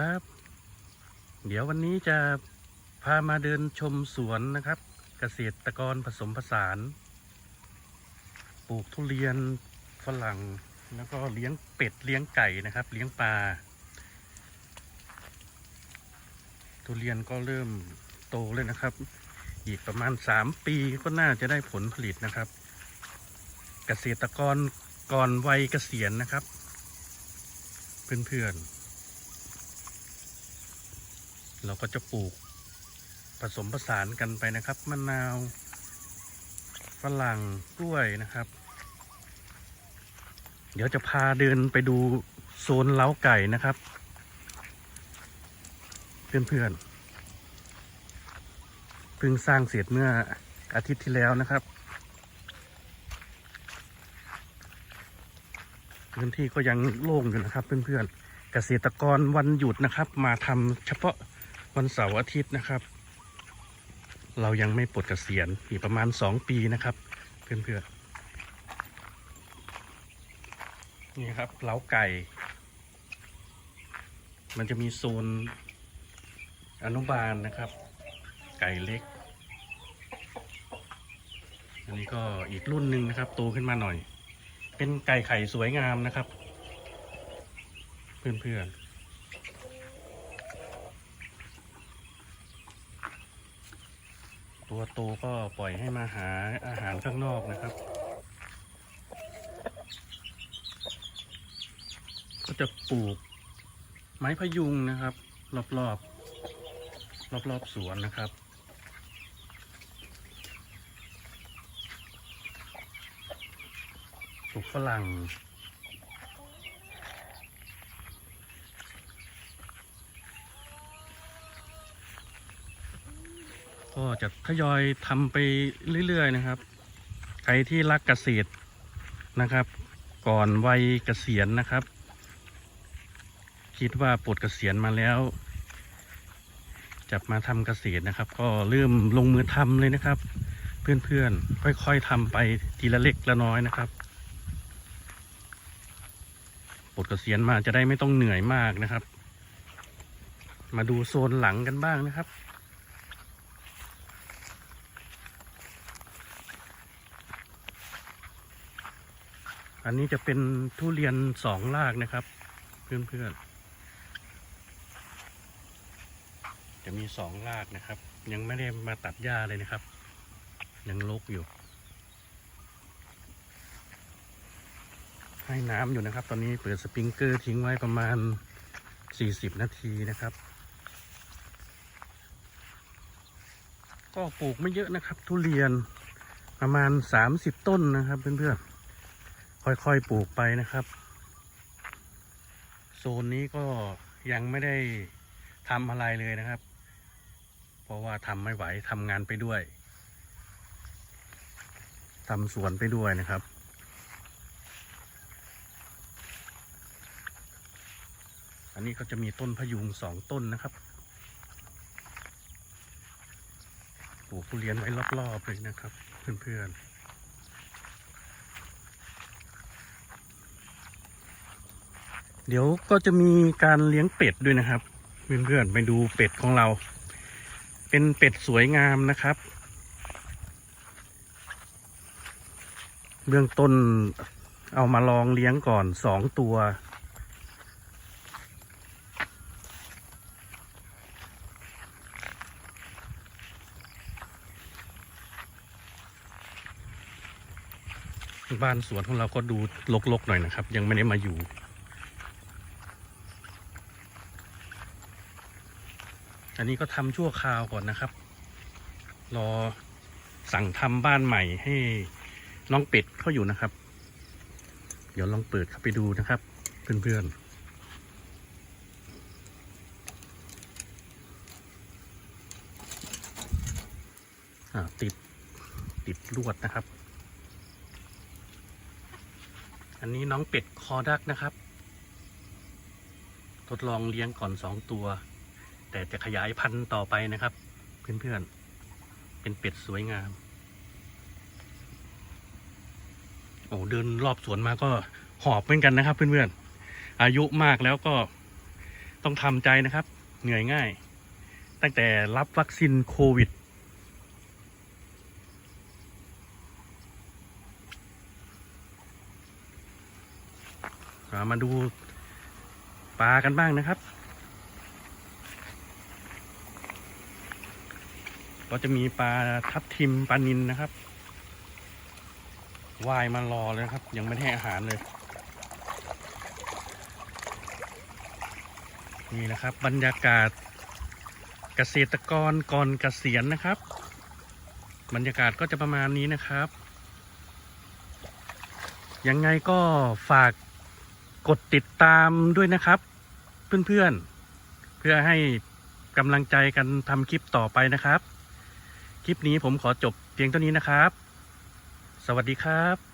ครับ เดี๋ยววันนี้จะพามาเดินชมสวนนะครับ เกษตรกรผสมผสาน ปลูกทุเรียนฝรั่ง แล้วก็เลี้ยงเป็ดเลี้ยงไก่นะครับ เลี้ยงปลาทุเรียนก็เริ่มโตเลยนะครับ อีกประมาณสามปีก็น่าจะได้ผลผลิตนะครับ เกษตรกรก่อนวัยเกษียณนะครับ เพื่อนๆ เราก็จะปลูกผสมผสานกันไปนะครับมะนาวฝรั่งกล้วยนะครับ เดี๋ยวจะพาเดินไปดูโซนเล้าไก่นะครับ เพื่อนๆเพิ่งสร้างเสร็จเมื่ออาทิตย์ที่แล้วนะครับ พื้นที่ก็ยังโล่งอยู่นะครับ เพื่อนๆเกษตรกรวันหยุดนะครับ มาทำเฉพาะ วันเสาร์อาทิตย์นะครับ เรายังไม่ปลดเกษียณอีกประมาณสองปีนะครับ เพื่อนๆนี่ครับเล้าไก่ มันจะมีโซนอนุบาลนะครับ ไก่เล็ก อันนี้ก็อีกรุ่นหนึ่งนะครับโตขึ้นมาหน่อย เป็นไก่ไข่สวยงามนะครับ เพื่อนๆ ตัวโตก็ปล่อยให้มาหาอาหารข้างนอกนะครับ ก็จะปลูกไม้พยุงนะครับ รอบๆรอบๆสวนนะครับ ปลูกฝรั่ง ก็จะทยอยทำไปเรื่อยๆนะครับ ใครที่รักเกษตรนะครับ ก่อนวัยเกษียณนะครับ คิดว่าปลดเกษียณมาแล้วจะมาทำเกษตรนะครับ ก็เริ่มลงมือทำเลยนะครับ เพื่อนๆค่อย ๆทำไปทีละเล็กละน้อยนะครับปลดเกษียณมาจะได้ไม่ต้องเหนื่อยมากนะครับ มาดูโซนหลังกันบ้างนะครับ อันนี้จะเป็นทุเรียนสองรากนะครับ เพื่อนๆ จะมีสองรากนะครับ ยังไม่ได้มาตัดหญ้าเลยนะครับ ยังลกอยู่ ให้น้ำอยู่นะครับ ตอนนี้เปิดสปริงเกอร์ทิ้งไว้ประมาณ 40 นาทีนะครับ ก็ปลูกไม่เยอะนะครับ ทุเรียนประมาณ 30 ต้นนะครับเพื่อนๆ ค่อยๆปลูกไปนะครับ โซนนี้ก็ยังไม่ได้ทำอะไรเลยนะครับ เพราะว่าทำไม่ไหวทำงานไปด้วยทำสวนไปด้วยนะครับ อันนี้ก็จะมีต้นพะยุงสองต้นนะครับ ปลูกทุเรียนไว้รอบๆเลยนะครับ เพื่อนๆ เดี๋ยวก็จะมีการเลี้ยงเป็ดด้วยนะครับ เพื่อนๆไปดูเป็ดของเรา เป็นเป็ดสวยงามนะครับ เบื้องต้นเอามาลองเลี้ยงก่อนสองตัว บ้านสวนของเราก็ดูลกๆหน่อยนะครับ ยังไม่ได้มาอยู่ อันนี้ก็ทำชั่วคราวก่อนนะครับ รอสั่งทำบ้านใหม่ให้น้องเป็ดเขาอยู่นะครับ เดี๋ยวลองเปิดเข้าไปดูนะครับ เพื่อนๆติดติดลวดนะครับ อันนี้น้องเป็ดคอดักนะครับ ทดลองเลี้ยงก่อนสองตัว แต่จะขยายพันธุ์ต่อไปนะครับ เพื่อนๆ เป็นเป็ดสวยงาม โอ้เดินรอบสวนมาก็หอบเหมือนกันนะครับ เพื่อนๆ อายุมากแล้วก็ต้องทำใจนะครับ เหนื่อยง่าย ตั้งแต่รับวัคซีนโควิดมาดูปลากันบ้างนะครับ ก็จะมีปลาทับทิมปลานินนะครับว่ายมารอเลยนะครับ ยังไม่ให้อาหารเลย นี่นะครับ บรรยากาศเกษตรกรก่อนเกษียณนะครับ บรรยากาศก็จะประมาณนี้นะครับ ยังไงก็ฝากกดติดตามด้วยนะครับ เพื่อนๆเพื่อให้กำลังใจกันทำคลิปต่อไปนะครับ คลิปนี้ผมขอจบเพียงเท่านี้นะครับ สวัสดีครับ